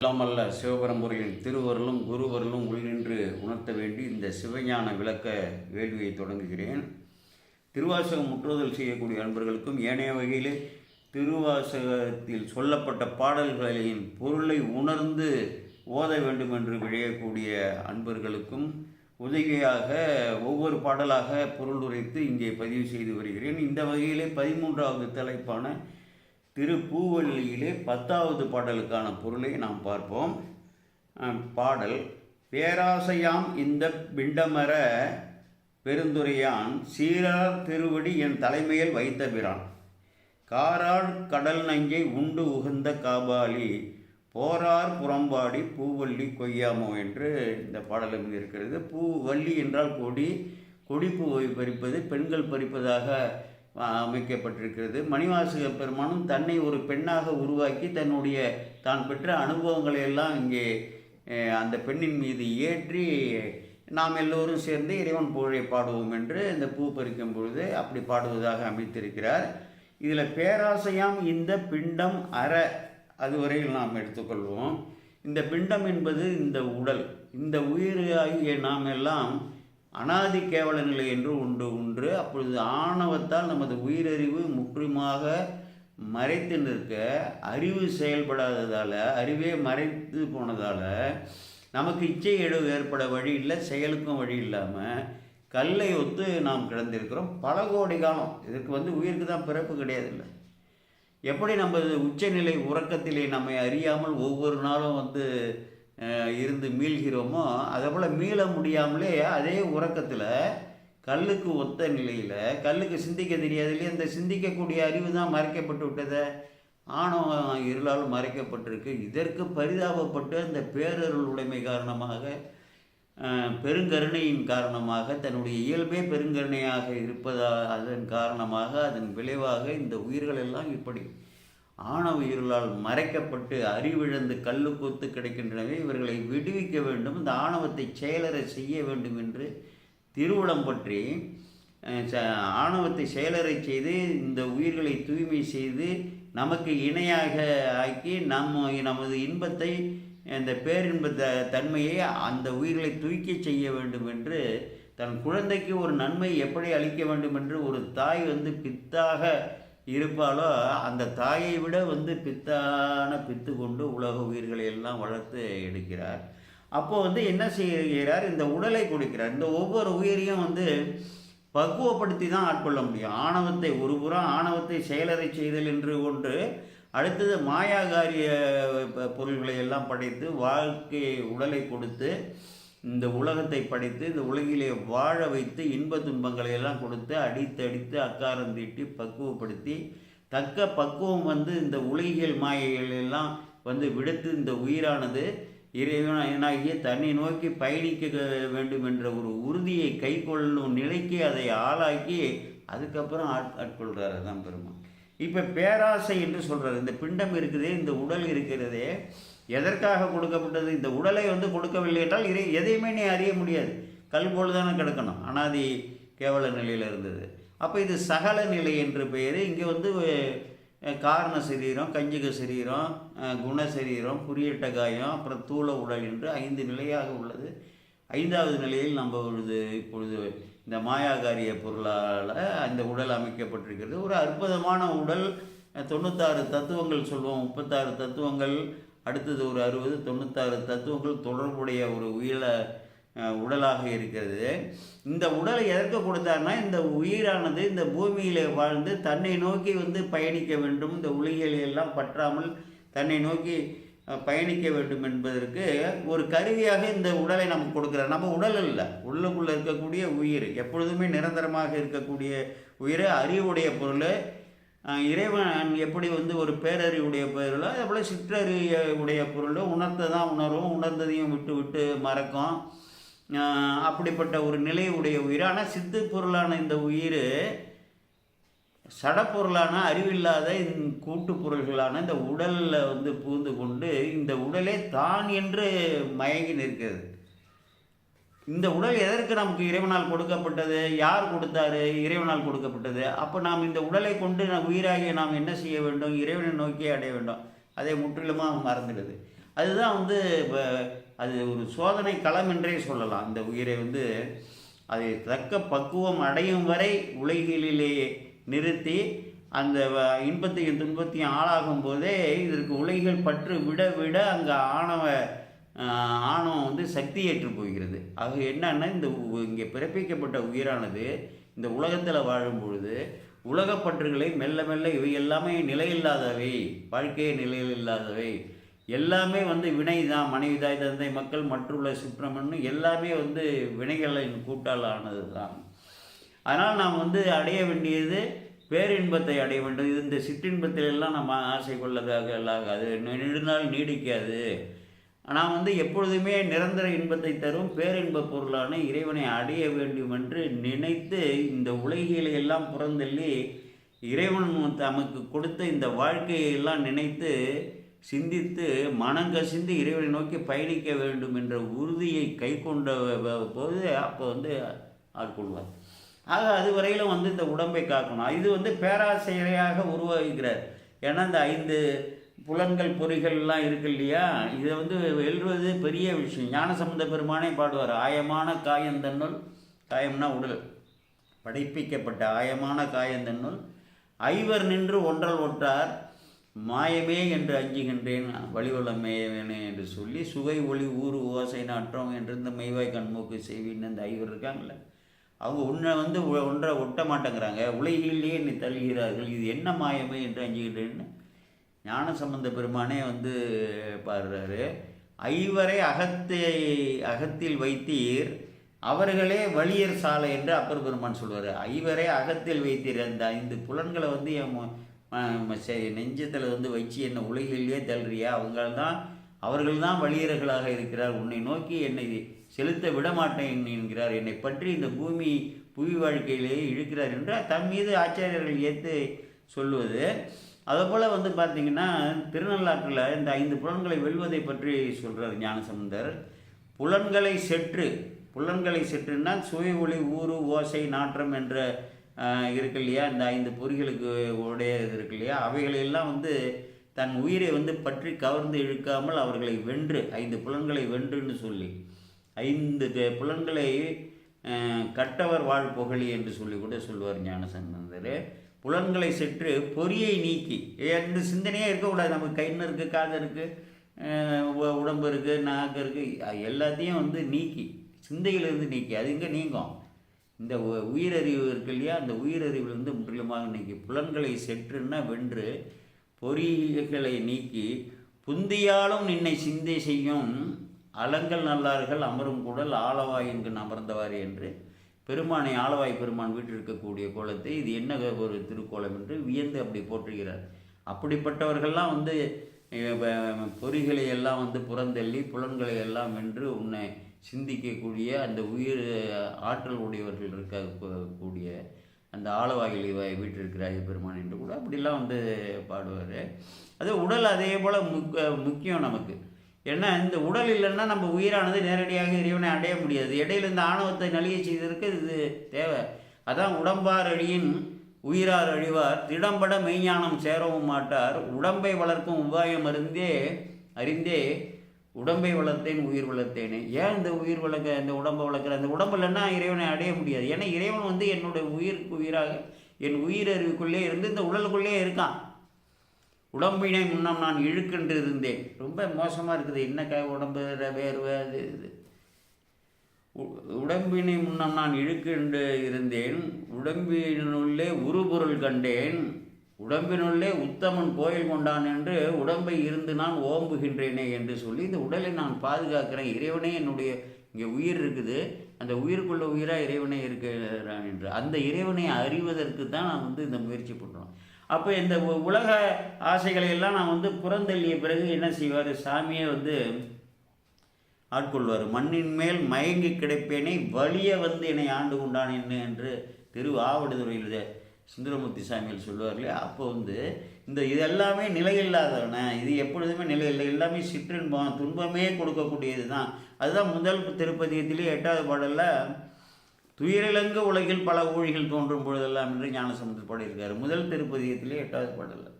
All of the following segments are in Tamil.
இல்லாமல்ல சிவபரம்பொருளின் திருவருளும் குருவருளும் உள்நின்று உணர்த்த வேண்டி இந்த சிவஞான விளக்க வேள்வியை தொடங்குகிறேன். திருவாசகம் முற்றுதல் செய்யக்கூடிய அன்பர்களுக்கும் ஏனைய வகையிலே திருவாசகத்தில் சொல்லப்பட்ட பாடல்களின் பொருளை உணர்ந்து ஓத வேண்டும் என்று விழையக்கூடிய அன்பர்களுக்கும் உதவியாக ஒவ்வொரு பாடலாக பொருள் உரைத்து இங்கே பதிவு செய்து வருகிறேன். இந்த வகையிலே பதிமூன்றாவது தலைப்பான திருப்பூவல்லியிலே பத்தாவது பாடலுக்கான பொருளை நாம் பார்ப்போம். பாடல் பேராசையாம் இந்த பிண்டமர பெருந்துரையான் சீரார் திருவடி என் தலைமையில் வைத்த பிரான். காராள் கடல் நஞ்சை உண்டு உகந்த காபாலி போரார் புறம்பாடி பூவல்லி கொய்யாமோ என்று இந்த பாடலும் இருக்கிறது. பூவள்ளி என்றால் கொடி கொடிப்பூவை பறிப்பது பெண்கள் பறிப்பதாக அமைக்கப்பட்டிருக்கிறது. மணிவாசக பெருமானும் தன்னை ஒரு பெண்ணாக உருவாக்கி தன்னுடைய தான் பெற்ற அனுபவங்களை எல்லாம் இங்கே அந்த பெண்ணின் மீது ஏற்றி நாம் எல்லோரும் சேர்ந்து இறைவன் புகழை பாடுவோம் என்று இந்த பூ பறிக்கும் பொழுது அப்படி பாடுவதாக அமைத்திருக்கிறார். இதில் பேராசையாம் இந்த பிண்டம் அற அதுவரையில் நாம் எடுத்துக்கொள்வோம். இந்த பிண்டம் என்பது இந்த உடல் இந்த உயிர் ஆகிய நாம் எல்லாம் அனாதி கேவல நிலை என்று உண்டு உண்டு அப்பொழுது ஆணவத்தால் நமது உயிரறிவு முற்றிலுமாக மறைத்து நிற்க அறிவு செயல்படாததால் அறிவே மறைத்து போனதால் நமக்கு இச்சை எடு ஏற்பட வழி இல்லை செயலுக்கும் வழி இல்லாமல் கல்லை ஒத்து நாம் கிடந்திருக்கிறோம். பல கோடி காலம். இதுக்கு வந்து உயிருக்கு தான் பிறப்பு கிடையாது இல்லை எப்படி நமது உச்சநிலை உறக்கத்திலே நம்மை அறியாமல் ஒவ்வொரு நாளும் வந்து இருந்து மீள்கிறோமோ அதே போல் மீள முடியாமலே அதே உறக்கத்தில் கல்லுக்கு ஒத்த நிலையில் கல்லுக்கு சிந்திக்க தெரியாது இல்லையா? இந்த சிந்திக்கக்கூடிய அறிவு தான் மறைக்கப்பட்டு விட்டதை. ஆணவம் இருளால் மறைக்கப்பட்டிருக்கு. இதற்கு பரிதாபப்பட்டு அந்த பேரருள் உடைமை காரணமாக பெருங்கருணையின் காரணமாக தன்னுடைய இயல்பே பெருங்கருணையாக இருப்பதா அதன் காரணமாக அதன் விளைவாக இந்த உயிர்கள் எல்லாம் இப்படி ஆணவ இருளால் மறைக்கப்பட்டு அறிவிழந்து கல்லுக்கொத்து கிடைக்கின்றனவே இவர்களை விடுவிக்க வேண்டும் இந்த ஆணவத்தை செயலற செய்ய வேண்டும் என்று திருவுளம் பற்றி ச- ஆணவத்தை செயலறை செய்து இந்த உயிர்களை தூய்மை செய்து நமக்கு இணையாக ஆக்கி நம்ம நமது இன்பத்தை இந்த பேரின்ப த தன்மையை அந்த உயிர்களை தூக்கி செய்ய வேண்டும் என்று தன் குழந்தைக்கு ஒரு நன்மை எப்படி அளிக்க வேண்டும் என்று ஒரு தாய் வந்து பித்தாக இருப்பாலோ அந்த தாயை விட வந்து பித்தான பித்து கொண்டு உலக உயிர்களை எல்லாம் வளர்த்து எடுக்கிறார். அப்போ வந்து என்ன செய்கிறார்? இந்த உடலை கொடுக்கிறார். இந்த ஒவ்வொரு உயிரையும் வந்து பக்குவப்படுத்தி தான் ஆட்கொள்ள முடியும். ஆணவத்தை ஒரு புறம் ஆணவத்தை செயலறை செய்தல் என்று ஒன்று அடுத்தது மாயாகாரிய பொருள்களை எல்லாம் படைத்து வாழ்க்கை உடலை கொடுத்து இந்த உலகத்தை படைத்து இந்த உலகிலே வாழ வைத்து இன்ப துன்பங்களை எல்லாம் கொடுத்து அடித்து அடித்து அக்காரம் தீட்டி பக்குவப்படுத்தி தக்க பக்குவம் வந்து இந்த உலகியல் மாயைகள் எல்லாம் வந்து விடுத்து இந்த உயிரானது இறைவனாகிய தன்னை நோக்கி பயணிக்க வேண்டும் என்ற ஒரு உறுதியை கை கொள்ளும் நிலைக்கு அதை ஆளாக்கி அதுக்கப்புறம் ஆட் ஆட்கொள்கிறார் தான் பெருமான். இப்போ பேராசை என்று சொல்கிறார் இந்த பிண்டம் இருக்குது இந்த உடல் இருக்கிறதே எதற்காக கொடுக்கப்பட்டது? இந்த உடலை வந்து கொடுக்கவில்லை என்றால் இறை எதையுமே நீ அறிய முடியாது. கல் போல் தானே கிடக்கணும். அனாதி கேவல நிலையில் இருந்தது. அப்போ இது சகல நிலை என்று பெயர். இங்கே வந்து காரண சரீரம் கஞ்சிக சரீரம் குண சரீரம் குறியிட்ட காயம் அப்புறம் தூள உடல் என்று ஐந்து நிலையாக உள்ளது. ஐந்தாவது நிலையில் நம்ம பொழுது இப்பொழுது இந்த மாயாகாரிய பொருளால் அந்த உடல் அமைக்கப்பட்டிருக்கிறது. ஒரு அற்புதமான உடல் தொண்ணூத்தாறு தத்துவங்கள் சொல்லுவோம் முப்பத்தாறு தத்துவங்கள் அடுத்தது ஒரு அறுபது தொண்ணூத்தாறு தத்துவங்கள் தொடர்புடைய ஒரு உயிர உடலாக இருக்கிறது. இந்த உடலை எதற்கு கொடுத்தாருன்னா இந்த உயிரானது இந்த பூமியில் வாழ்ந்து தன்னை நோக்கி வந்து பயணிக்க வேண்டும். இந்த உலகியலை எல்லாம் பற்றாமல் தன்னை நோக்கி பயணிக்க வேண்டும் என்பதற்கு ஒரு கருவியாக இந்த உடலை நமக்கு கொடுக்குறார். நம்ம உடல் இல்லை உள்ளுக்குள்ளே இருக்கக்கூடிய உயிர் எப்பொழுதுமே நிரந்தரமாக இருக்கக்கூடிய உயிர் அறிவுடைய பொருள். இறைவன் எப்படி வந்து ஒரு பேரறிவுடைய பொருளோ அதே போல் சிற்றறிவுடைய பொருளோ உணர்த்ததான் உணரும் உணர்ந்ததையும் விட்டு விட்டு மறக்கும். அப்படிப்பட்ட ஒரு நிலை உடைய உயிர். ஆனால் சித்து பொருளான இந்த உயிர் சடப்பொருளான அறிவில்லாத இந்த கூட்டு பொருள்களான இந்த உடலில் வந்து பூந்து கொண்டு இந்த உடலே தான் என்று மயங்கி நிற்கிறது. இந்த உடல் எதற்கு நமக்கு இறைவனால் கொடுக்கப்பட்டது? யார் கொடுத்தாரு? இறைவனால் கொடுக்கப்பட்டது. அப்போ நாம் இந்த உடலை கொண்டு நம் உயிராகிய நாம் என்ன செய்ய வேண்டும்? இறைவனை நோக்கி அடைய வேண்டும். அதை முற்றிலுமாக மறந்துடுது. அதுதான் வந்து இப்போ அது ஒரு சோதனை களம் என்றே சொல்லலாம். இந்த உயிரை வந்து அதை தக்க பக்குவம் அடையும் வரை உலகிலேயே நிறுத்தி அந்த இன்பத்தையும் துன்பத்தையும் ஆளாகும் போதே இதற்கு உலகில் பற்று விட விட அங்கே ஆணவ ஆணவம் வந்து சக்தியேற்று போகிறது. ஆக என்னன்னா இந்த உ- இங்கே பிறப்பிக்கப்பட்ட உயிரானது இந்த உலகத்தில் வாழும் பொழுது உலகப்பற்றுகளை மெல்ல மெல்ல இவை எல்லாமே நிலையில்லாதவை வாழ்க்கையே நிலையில்லாதவை. எல்லாமே வந்து வினை தான் மனைவி தாய் தந்தை மக்கள் மற்றுள்ள சுற்றமன்னு எல்லாமே வந்து வினைகளின் கூட்டால் ஆனது தான் அதனால் நாம் வந்து அடைய வேண்டியது பேரின்பத்தை அடைய வேண்டும். இது இந்த சிற்றின்பத்திலெல்லாம் நம்ம ஆசை கொள்ளதாக ஆகாது நெடுநாள் நீடிக்காது. ஆனால் வந்து எப்பொழுதுமே நிரந்தர இன்பத்தை தரும் பேரின்ப பொருளான இறைவனை அடைய வேண்டும் என்று நினைத்து இந்த உலகிகளை எல்லாம் புறந்தள்ளி இறைவன் தமக்கு கொடுத்த இந்த வாழ்க்கையை எல்லாம் நினைத்து சிந்தித்து மனங்கசிந்து இறைவனை நோக்கி பயணிக்க வேண்டும் என்ற உறுதியை கை கொண்ட போது அப்போ வந்து ஆட்கொள்வார் ஆக அது வரையிலும் வந்து இந்த உடம்பை காக்கணும். இது வந்து பேராசையாக உருவாகிறார். ஏன்னா இந்த ஐந்து புலன்கள் பொறிகள்லாம் இருக்கு இல்லையா? இதை வந்து வெல்வது பெரிய விஷயம். ஞானசம்பந்த பெருமானே பாடுவார். ஆயமான காயந்தன்னுள் காயம்னா உடல். படைப்பிக்கப்பட்ட ஆயமான காயந்தன்னுள் ஐவர் நின்று ஒன்றல் ஒட்டார் மாயமே என்று அஞ்சுகின்றேன் வழிவளம் மேயவேனே என்று சொல்லி சுவை ஒளி ஊறு ஓசை நாற்றம் என்று இந்த மெய்வாய் கண்மூக்கு செய்வின்னு இந்த ஐவர் இருக்காங்கல்ல? அவங்க உன்னை வந்து ஒன்றை ஒட்ட மாட்டேங்கிறாங்க. உலகிலேயே நீ தள்ளுகிறார்கள். இது என்ன மாயமே என்று அஞ்சுகின்றேன்னு ஞான சம்பந்த பெருமானே வந்து பாடுறாரு ஐவரை அகத்தை அகத்தில் வைத்தீர் அவர்களே வலியர் சாலை என்று அப்பர் பெருமான் சொல்வார். ஐவரை அகத்தில் வைத்தீர் அந்த ஐந்து புலன்களை வந்து என் நெஞ்சத்தில் வந்து வச்சு என்னை உலகிலேயே தள்ளுறியா? அவங்கள தான் அவர்கள் தான் வலியர்களாக இருக்கிறார். உன்னை நோக்கி என்னை செலுத்த விடமாட்டேன் என்கிறார். என்னை பற்றி இந்த பூமி புவி வாழ்க்கையிலேயே இழுக்கிறார் என்று தம் மீது ஆச்சாரியர்கள் ஏற்று சொல்லுவது அதுபோல் வந்து பார்த்தீங்கன்னா திருநள்ளாற்றில் இந்த ஐந்து புலன்களை வெல்வதை பற்றி சொல்கிறார் ஞானசம்பந்தர். புலன்களை செற்று புலன்களை செற்றுன்னா சுவை ஒளி ஊறு ஓசை நாற்றம் என்ற இருக்கு இல்லையா? இந்த ஐந்து பொறிகளுக்கு உடைய இது இருக்கு இல்லையா? அவைகளையெல்லாம் வந்து தன் உயிரை வந்து பற்றி கவர்ந்து இழுக்காமல் அவர்களை வென்று ஐந்து புலன்களை வென்றுன்னு சொல்லி ஐந்து புலன்களை கட்டவர் வாழ் புகழி என்று சொல்லி கூட சொல்வார் ஞானசம்பந்தர். புலன்களை செற்று பொறியை நீக்கி. என்று சிந்தனையே இருக்கக்கூடாது. நமக்கு கண்ணு இருக்குது காது இருக்குது உடம்பு இருக்குது நாக்கு இருக்குது எல்லாத்தையும் வந்து நீக்கி. சிந்தையிலிருந்து நீக்கி. அது இங்கே நீங்கும்? இந்த உ- உயிரறிவு இருக்கு இல்லையா? அந்த உயிரறிவிலிருந்து முற்றிலுமாக நீக்கி. புலன்களை செற்றுன்னா வென்று பொறிகளை நீக்கி புந்தியாலும் நின்னை சிந்தை செய்யும். அலங்கள் நல்லார்கள் அமரும் கூடல் ஆளவாய் என்கு அமர்ந்தவாறு என்று பெருமானை ஆளவாய் பெருமான் வீட்டில் இருக்கக்கூடிய கோலத்தை இது என்ன ஒரு திருக்கோலம் என்று வியந்து அப்படி போற்றுகிறார். அப்படிப்பட்டவர்கள்லாம் வந்து பொறிகளை எல்லாம் வந்து புறந்தள்ளி புலன்களை எல்லாம் வென்று உன்னை சிந்திக்கக்கூடிய அந்த உயிர் ஆற்றல் உடையவர்கள் இருக்க கூடிய அந்த ஆளவாயில் வீட்டிருக்கிறாய் பெருமான் என்று கூட அப்படிலாம் வந்து பாடுவார். அது உடல் அதே போல் முக்க முக்கியம் நமக்கு. ஏன்னா இந்த உடல் இல்லைன்னா நம்ம உயிரானது நேரடியாக இறைவனை அடைய முடியாது. இடையில இந்த ஆணவத்தை நலிய செய்ததற்கு இது தேவை. அதான் உடம்பார் அழியின் உயிரார் அழிவார் திடம்பட மெய்ஞானம் சேரவும் மாட்டார். உடம்பை வளர்க்கும் உபாயம் அறிந்தே அறிந்தே உடம்பை வளர்த்தேன் உயிர் வளர்த்தேனே. ஏன் இந்த உயிர் வளர்க்க இந்த உடம்பை வளர்க்குற? அந்த உடம்பு இல்லைன்னா இறைவனை அடைய முடியாது. ஏன்னா இறைவன் வந்து என்னுடைய உயிருக்கு உயிராக என் உயிரறிவுக்குள்ளே இருந்து இந்த உடலுக்குள்ளே இருக்கான். உடம்பினை முன்னம் நான் இழுக்கென்று இருந்தேன். ரொம்ப மோசமாக இருக்குது. என்ன கை உடம்பு ர- வேர்வை அது இது. உடம்பினை முன்னம் நான் இழுக்கென்று இருந்தேன். உடம்பினுள்ளே உருபொருள் கண்டேன். உடம்பினுள்ளே உத்தமன் கோயில் கொண்டான் என்று உடம்பை இருந்து நான் ஓம்புகின்றேனே என்று சொல்லி இந்த உடலை நான் பாதுகாக்கிறேன். இறைவனே என்னுடைய இங்கே உயிர் இருக்குது. அந்த உயிருக்குள்ள உயிராக இறைவனே இருக்கிறான் என்று. அந்த இறைவனை அறிவதற்கு தான் நான் வந்து இந்த முயற்சி பண்ணுறோம் அப்போ இந்த உலக ஆசைகளை எல்லாம் நான் வந்து புறந்தள்ளிய பிறகு என்ன செய்வார்? சாமியை வந்து ஆட்கொள்வார். மண்ணின் மேல் மயங்கி கிடைப்பேனே வலிய வந்து என்னை ஆண்டு கொண்டான் என்ன என்று திரு ஆவடுதுறையில் சுந்தரமூர்த்தி சாமியில் சொல்லுவார் இல்லையா அப்போ வந்து இந்த இது எல்லாமே நிலையில்லாதவன இது எப்பொழுதுமே நிலையில்லை. எல்லாமே சிற்றின்பம் துன்பமே கொடுக்கக்கூடியது தான் அதுதான் முதல் திருப்பதியத்திலே எட்டாவது பாடலில் துயரிலங்க உலகில் பல ஊழிகள் தோன்றும் பொழுதெல்லாம் என்று ஞானசமுத்திர பாடியிருக்கார். முதல் திருப்பதியத்திலே எட்டாவது பாடலில்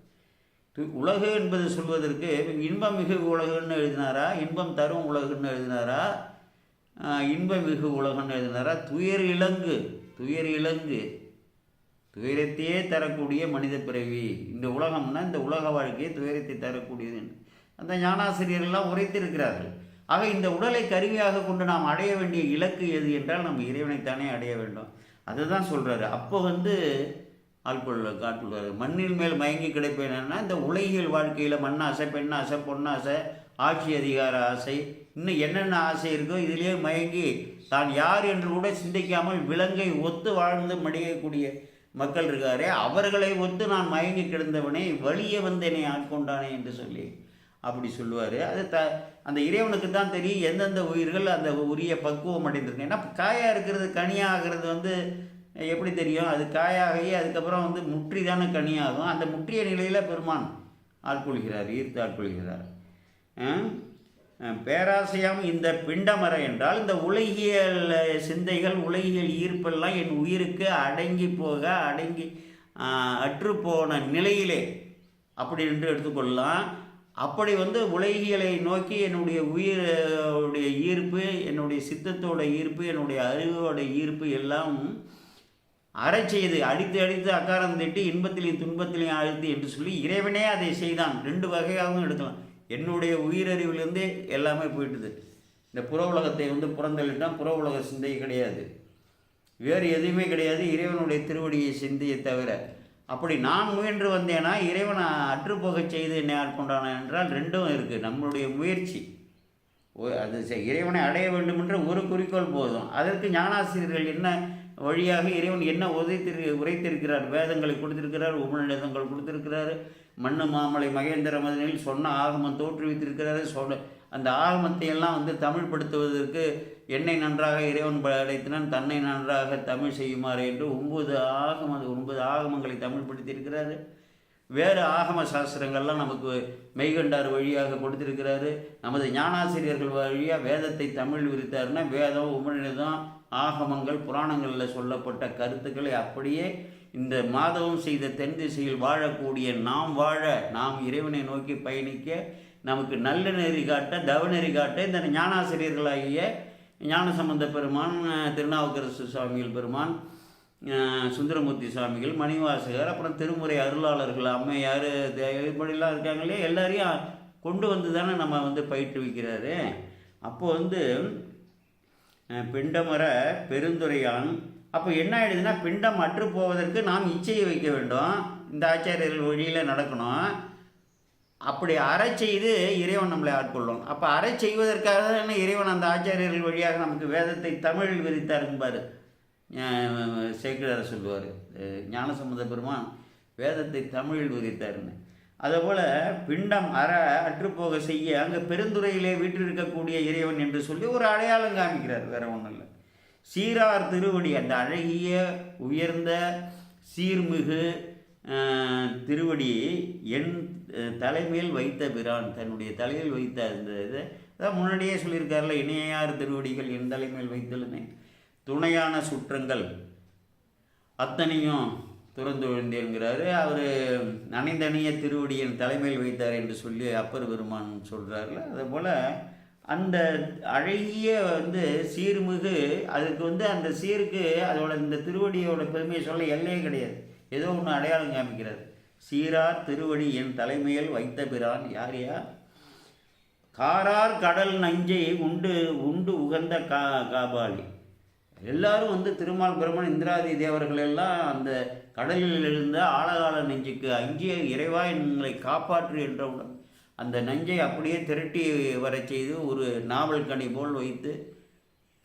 து- உலகு என்பது சொல்வதற்கு இன்பம் மிகு உலகுன்னு எழுதினாரா? இன்பம் தரும் உலகுன்னு எழுதினாரா? இன்பம் மிகு உலகுன்னு எழுதினாரா? துயர் இலங்கு துயர் இலங்கு. துயரத்தையே தரக்கூடிய மனித பிறவி. இந்த உலகம்னா இந்த உலக வாழ்க்கையை துயரத்தை தரக்கூடியது அந்த ஞானாசிரியர்கள்லாம் உரைத்திருக்கிறார்கள். ஆக இந்த உடலை கருவியாக கொண்டு நாம் அடைய வேண்டிய இலக்கு எது என்றால் நம்ம இறைவனைத்தானே அடைய வேண்டும். அதுதான் சொல்கிறாரு அப்போ வந்து ஆட்கொள்ள காட்டுள்ளார் மண்ணின் மேல் மயங்கி கிடைப்பேன்னா இந்த உலகியல் வாழ்க்கையில் மண்ணாசை பெண்ணாசை பொன்னாசை ஆட்சி அதிகார ஆசை இன்னும் என்னென்ன ஆசை இருக்கோ இதிலேயே மயங்கி தான் யார் என்று கூட சிந்திக்காமல் விலங்கை ஒத்து வாழ்ந்து மடியக்கூடிய மக்கள் இருக்காரே அவர்களை ஒத்து நான் மயங்கி கிடந்தவனே வழியே வந்து என்னை ஆட்கொண்டானே என்று சொல்லி அப்படி சொல்லுவார். அது த அந்த இறைவனுக்கு தான் தெரியும் எந்தெந்த உயிர்கள் அந்த உரிய பக்குவம் அடைந்திருக்கு. ஏன்னா காயாக இருக்கிறது கனியாகிறது வந்து எப்படி தெரியும்? அது காயாகி அதுக்கப்புறம் வந்து முற்றி தானே கனியாகும். அந்த முற்றிய நிலையில் பெருமான் ஆட்கொள்கிறார் ஈர்த்து ஆட்கொள்கிறார். பேராசையாம் இந்த பிண்டமர என்றால் இந்த உலகியல் சிந்தைகள் உலகியல் ஈர்ப்பெல்லாம் என் உயிருக்கு அடங்கி போக அடங்கி அற்றுப்போன நிலையிலே. அப்படி என்று எடுத்துக்கொள்ளலாம். அப்படி வந்து உலகியலை நோக்கி என்னுடைய உயிருடைய ஈர்ப்பு என்னுடைய சித்தத்தோட ஈர்ப்பு என்னுடைய அறிவோட ஈர்ப்பு எல்லாம் அறை செய்து அடித்து அடித்து அக்காரம் திட்டி இன்பத்திலையும் துன்பத்திலையும் அழுத்து என்று சொல்லி இறைவனே அதை செய்தான். ரெண்டு வகையாகவும் எடுக்கலாம். என்னுடைய உயிரறிவிலிருந்து எல்லாமே போயிட்டுது. இந்த புற உலகத்தை வந்து புறந்தள்ளிட்டால் புற உலக சிந்தை கிடையாது. வேறு எதுவுமே கிடையாது. இறைவனுடைய திருவடியை சிந்தையை தவிர அப்படி நான் முயன்று வந்தேனா இறைவனை அற்றுப்போகச் செய்து என்னை ஆட்கொண்டானா என்றால் ரெண்டும் இருக்குது நம்மளுடைய முயற்சி. அது செ- இறைவனை அடைய வேண்டும் என்ற ஒரு குறிக்கோள் போதும். அதற்கு ஞானாசிரியர்கள் என்ன வழியாக இறைவன் என்ன உதைத்திரு உரைத்திருக்கிறார்? வேதங்களை கொடுத்திருக்கிறார் உபநிடதங்கள் கொடுத்திருக்கிறார் மண்ணு மாமலை மகேந்திர மதனில் சொன்ன ஆகமம் தோற்றுவித்திருக்கிறார் சொன்ன அந்த ஆகமத்தை எல்லாம் வந்து தமிழ் படுத்துவதற்கு என்னை நன்றாக இறைவன் படைத்தினான் தன்னை நன்றாக தமிழ் செய்யுமாறு என்று ஒன்பது ஆகம ஒன்பது ஆகமங்களை தமிழ் படுத்தியிருக்கிறாரு. வேறு ஆகம சாஸ்திரங்கள்லாம் நமக்கு மெய்கண்டார் வழியாக கொடுத்திருக்கிறாரு. நமது ஞானாசிரியர்கள் வழியாக வேதத்தை தமிழ் விரித்தாருன்னா வேதம் உபநிடதம் ஆகமங்கள் புராணங்களில் சொல்லப்பட்ட கருத்துக்களை அப்படியே இந்த மாதவம் செய்த தென் திசையில் வாழக்கூடிய நாம் வாழ நாம் இறைவனை நோக்கி பயணிக்க நமக்கு நல்ல நெறி காட்ட தவநெறி காட்ட இந்த ஞானாசிரியர்களாகிய ஞானசம்பந்த பெருமான் திருநாவுக்கரசு சுவாமிகள் பெருமான் சுந்தரமூர்த்தி சுவாமிகள் மணிவாசகர் அப்புறம் திருமுறை அருளாளர்கள் அம்மையார் தே- இப்படிலாம் இருக்காங்களே எல்லாரையும் கொண்டு வந்து தானே நம்ம வந்து பயிற்றுவிக்கிறாரு. அப்போது வந்து பிண்டமர பெருந்துரையான் அப்போ என்ன ஆயிடுதுன்னா பிண்டம் அற்று போவதற்கு நாம் இச்சையை வைக்க வேண்டும். இந்த ஆச்சாரியர்கள் வழியில் நடக்கணும். அப்படி அறை செய்து இறைவன் நம்மளை ஆட்கொள்ளும். அப்போ அறை செய்வதற்காக தான் இறைவன் அந்த ஆச்சாரியர்கள் வழியாக நமக்கு வேதத்தை தமிழில் விரித்தாரும்பார் சேக்கிழார் சொல்லுவார். ஞானசம்பந்த பெருமான் வேதத்தை தமிழில் விரித்தாருன்னு அதுபோல் பிண்டம் அற அற்றுப்போக செய்ய அங்கே பெருந்துறையிலே வீற்றிருக்கக்கூடிய இறைவன் என்று சொல்லி ஒரு அடையாளம் காமிக்கிறார். வேற ஒன்றும் இல்லை. சீரார் திருவடி அந்த அழகிய உயர்ந்த சீர்மிகு திருவடி என் தலைமையில் வைத்த பிரான் தன்னுடைய தலையில் வைத்த அந்த இதை அதான் முன்னாடியே சொல்லியிருக்காருல இணையார் திருவடிகள் என் தலைமையில் வைத்தலுமே. துணையான சுற்றங்கள் அத்தனையும் துறந்து விழுந்தேங்கிறாரு. அவர் நனைந்தணிய திருவடியின் தலைமையில் வைத்தார் என்று சொல்லி அப்பர் பெருமான் சொல்கிறாருல அதுபோல் அந்த அழகிய வந்து சீர்மிகு அதுக்கு வந்து அந்த சீருக்கு அதோட இந்த திருவடியோட பெருமையை சொல்ல எல்லையே கிடையாது. ஏதோ ஒன்று அடையாளம் காமிக்கிறார். சீரார் திருவடி என் தலைமையில் வைத்த பிரான் யார் யார்? காரார் கடல் நஞ்சை உண்டு உண்டு உகந்த கா காபாலி. எல்லாரும் வந்து திருமால் பிரம்மன் இந்திராதி தேவர்கள் எல்லாம் அந்த கடலில் இருந்த ஆழகால நெஞ்சுக்கு அஞ்சிய இறைவா எங்களை காப்பாற்று என்றவுடன் அந்த நஞ்சை அப்படியே திரட்டி வரச் செய்து ஒரு நாவல் கனி போல் வைத்து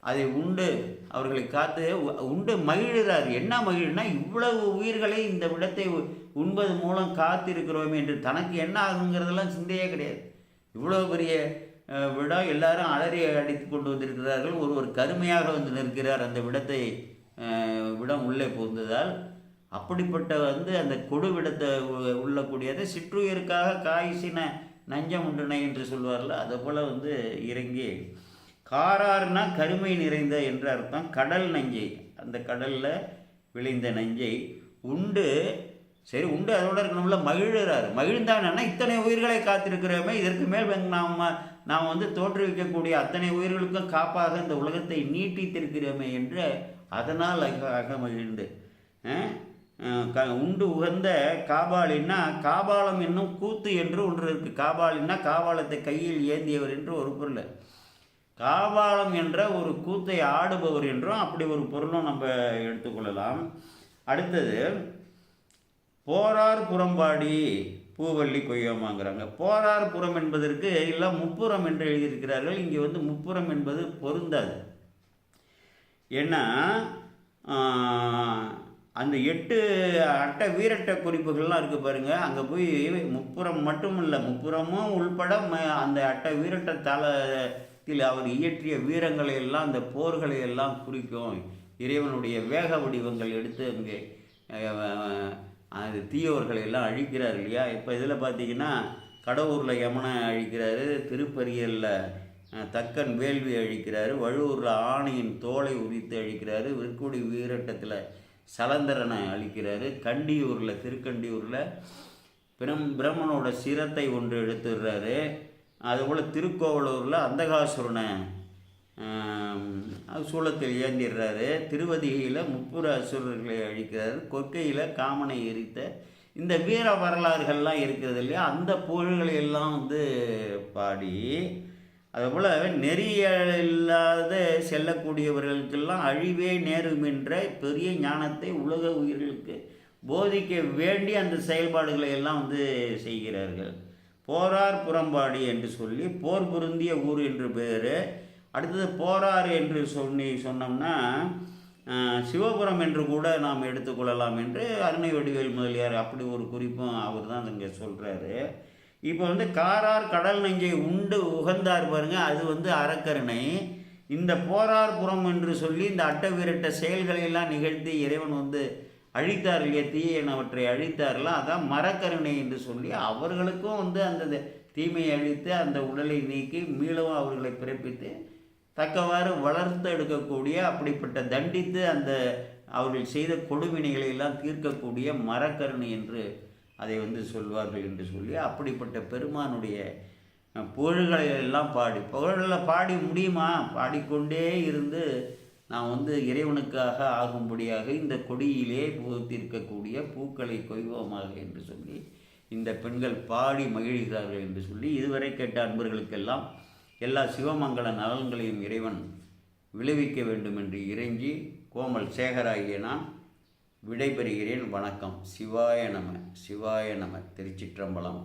அதை உண்டு அவர்களை காத்து உண்டு மகிழ்கிறார். என்ன மகிழ்னா இவ்வளவு உயிர்களை இந்த விடத்தை உ- உண்பது மூலம் காத்திருக்கிறோம் என்று தனக்கு என்ன ஆகுங்கிறதெல்லாம் சிந்தையே கிடையாது. இவ்வளோ பெரிய விடம் எல்லாரும் அலறி அடித்து கொண்டு வந்திருக்கிறார்கள். ஒரு ஒரு கருமையாக வந்து நிற்கிறார். அந்த விடத்தை விடம் உள்ளே புகுந்ததால் அப்படிப்பட்ட வந்து அந்த கொடு விடத்தை உ- உள்ளக்கூடியதை சிற்றுயிருக்காக காய்ச்சின நஞ்சம் உண்டுனை என்று சொல்வார்ல அதை போல் வந்து இறங்கி காரார்னா கருமை நிறைந்த என்ற அர்த்தம். கடல் நஞ்சை. அந்த கடலில் விளைந்த நஞ்சை. உண்டு. சரி உண்டு அதோட இருக்கணும்ல மகிழுறாரு மகிழ்ந்தானா இத்தனை உயிர்களை காத்திருக்கிறோமே. இதற்கு மேல் நாம் நாம் வந்து தோற்றுவிக்கக்கூடிய அத்தனை உயிர்களுக்கும் காப்பாக இந்த உலகத்தை நீட்டித்திருக்கிறோமே என்று அதனால் அக அக மகிழ்ந்து க உண்டு உகந்த காபாலின்னா காபாலம் என்னும் கூத்து என்று ஒன்று இருக்குது காபாலின்னா காபாலத்தை கையில் ஏந்தியவர் என்று ஒரு பொருள். காபாலம் என்ற ஒரு கூத்தை ஆடுபவர் என்றும் அப்படி ஒரு பொருளும் நம்ம எடுத்துக்கொள்ளலாம். அடுத்தது போரார் புறம்பாடி பூவல்லி கொய்யாமாங்கிறாங்க. போரார் புறம் என்பதற்கு எல்லாம் முப்புறம் என்று எழுதியிருக்கிறார்கள். இங்கே வந்து முப்புறம் என்பது பொருந்தாது. ஏன்னா அந்த எட்டு அட்டை வீரட்ட குறிப்புகள்லாம் இருக்குது பாருங்கள் அங்கே போய் முப்புறம் மட்டும் இல்லை முப்புறமும் உள்பட ம- அந்த அட்டை வீரட்ட இதில் அவர் இயற்றிய வீரங்களை எல்லாம் அந்த போர்களை எல்லாம் குறிக்கும். இறைவனுடைய வேக வடிவங்கள் எடுத்து அங்கே அது தீயவர்களை எல்லாம் அழிக்கிறார் இல்லையா? இப்போ இதில் பார்த்தீங்கன்னா கடவுரில் யமனை அழிக்கிறாரு திருப்பரியலில் தக்கன் வேள்வி அழிக்கிறாரு வழுவூரில் ஆணையின் தோலை உரித்து அழிக்கிறாரு விற்குடி வீரட்டத்தில் சலந்தரனை அழிக்கிறாரு கண்டியூரில் திருக்கண்டியூரில் பிரம் பிரம்மனோட சிரத்தை ஒன்று எடுத்துடுறாரு. அதுபோல் திருக்கோவலூரில் அந்தகாசுரனை சூளத்தில் ஏந்திடுறாரு. திருவதிகையில் முப்புற அசுரர்களை அழிக்கிறாரு. கொற்கையில் காமனை எரித்த இந்த வீர வரலாறுகள்லாம் இருக்கிறது இல்லையா? அந்த புகழ்களை எல்லாம் வந்து பாடி அதுபோல் நெறிய இல்லாத செல்லக்கூடியவர்களுக்கெல்லாம் அழிவே நேரும் என்ற பெரிய ஞானத்தை உலக உயிர்களுக்கு போதிக்க வேண்டி அந்த செயல்பாடுகளை எல்லாம் வந்து செய்கிறார்கள். போரார் புறம்பாடி என்று சொல்லி போர் பொருந்திய ஊர் என்று பேர். அடுத்தது போரார் என்று சொல்லி சொன்னோம்னா சிவபுரம் என்று கூட நாம் எடுத்துக்கொள்ளலாம் என்று அருணை வடிவேல் முதலியார் அப்படி ஒரு குறிப்பும் அவர் தான் இங்கே சொல்கிறாரு இப்போ வந்து காரார் கடல் நெஞ்சை உண்டு உகந்தார் பாருங்க அது வந்து அறக்கருணை. இந்த போரார் புறம் என்று சொல்லி இந்த அட்ட விரட்ட செயல்களையெல்லாம் நிகழ்த்தி இறைவன் வந்து அழித்தார் இல்லையா தீயனவற்றை அழித்தார்ல அதான் மரக்கருணை என்று சொல்லி அவர்களுக்கும் வந்து அந்த தீமையை அழித்து அந்த உடலை நீக்கி மீளவும் அவர்களை பிறப்பித்து தக்கவாறு வளர்த்து எடுக்கக்கூடிய அப்படிப்பட்ட தண்டித்து அந்த அவர்கள் செய்த கொடுவினைகளை எல்லாம் தீர்க்கக்கூடிய மரக்கருணை என்று அதை வந்து சொல்வார்கள் என்று சொல்லி அப்படிப்பட்ட பெருமானுடைய புகழ்களை எல்லாம் பாடி புகழில் பாடி முடியுமா? பாடிக்கொண்டே இருந்து நான் வந்து இறைவனுக்காக ஆகும்படியாக இந்த கொடியிலே பூத்திருக்கக்கூடிய பூக்களை கொய்வோமாக என்று சொல்லி இந்த பெண்கள் பாடி மகிழ்கிறார்கள் என்று சொல்லி இதுவரை கேட்ட அன்பர்களுக்கெல்லாம் எல்லா சிவமங்கல நலன்களையும் இறைவன் விளைவிக்க வேண்டும் என்று இறைஞ்சி கோமல் சேகராகிய நான் விடைபெறுகிறேன். வணக்கம். சிவாய நம. சிவாய நம. திருச்சிற்றம்பலம்.